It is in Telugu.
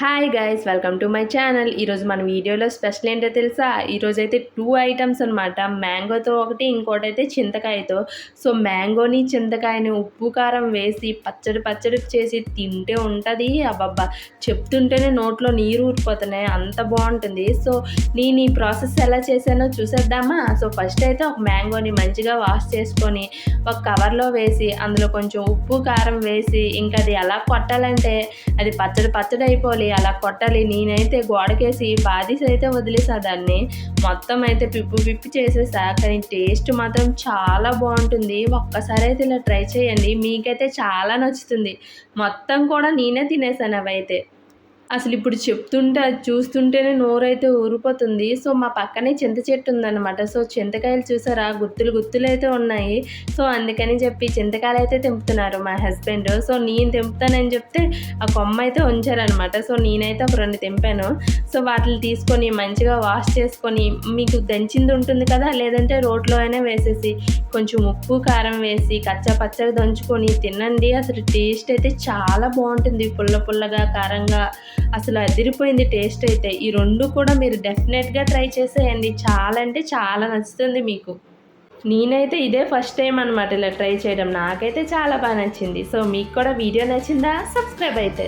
Hi guys welcome to my channel ఈరోజు మన వీడియోలో స్పెషల్ ఏంటో తెలుసా? ఈరోజు అయితే టూ ఐటమ్స్ అనమాట మ్యాంగోతో ఒకటి ఇంకోటి అయితే చింతకాయతో సో మ్యాంగోని చింతకాయని ఉప్పు కారం వేసి పచ్చడి పచ్చడి చేసి తింటే ఉంటుంది. అబ్బబ్బా చెప్తుంటేనే నోట్లో నీరు ఊరిపోతున్నాయి. అంత బాగుంటుంది. సో నేను ఈ ప్రాసెస్ ఎలా చేశానో చూసేద్దామా? సో ఫస్ట్ అయితే ఒక మ్యాంగోని మంచిగా వాష్ చేసుకొని ఒక కవర్లో వేసి అందులో కొంచెం ఉప్పు కారం వేసి ఇంకా అది ఎలా కొట్టాలంటే అది పచ్చడి పచ్చడి అయిపోవాలి. అలా కొట్టాలి. నేనైతే గోడకేసి బాధిస్ అయితే వదిలేసా దాన్ని. మొత్తం అయితే పిప్పు పిప్పి చేసేసా. కానీ టేస్ట్ మాత్రం చాలా బాగుంటుంది. ఒక్కసారి అయితే ఇలా ట్రై చేయండి. మీకైతే చాలా నచ్చుతుంది. మొత్తం కూడా నేనే తినేసాను అవైతే. అసలు ఇప్పుడు చెప్తుంటే అది చూస్తుంటేనే నోరైతే ఊరిపోతుంది. సో మా పక్కనే చింత చెట్టు ఉందన్నమాట. సో చింతకాయలు చూసారా? గుత్తులు గుత్తులు అయితే ఉన్నాయి. సో అందుకని చెప్పి చింతకాయలు అయితే తెంపుతున్నారు మా హస్బెండ్. సో నేను తెంపుతానని చెప్తే ఆ కొమ్మ అయితే ఉంచారనమాట సో నేనైతే ఒక రెండు తెంపాను. సో వాటిని తీసుకొని మంచిగా వాష్ చేసుకొని మీకు దంచింది ఉంటుంది కదా? లేదంటే రోట్లో అయినా వేసేసి కొంచెం ఉప్పు కారం వేసి కచ్చా పచ్చడి దంచుకొని తినండి. అసలు టేస్ట్ అయితే చాలా బాగుంటుంది. పుల్ల పుల్లగా కారంగా అసలు అదిరిపోయింది టేస్ట్ అయితే. ఈ రెండు కూడా మీరు డెఫినెట్గా ట్రై చేసేయండి. చాలా అంటే చాలా నచ్చుతుంది మీకు. నేనైతే ఇదే ఫస్ట్ టైం అనమాట ఇలా ట్రై చేయడం. నాకైతే చాలా బాగా నచ్చింది. సో మీకు కూడా వీడియో నచ్చిందా? సబ్స్క్రైబ్ అయితే.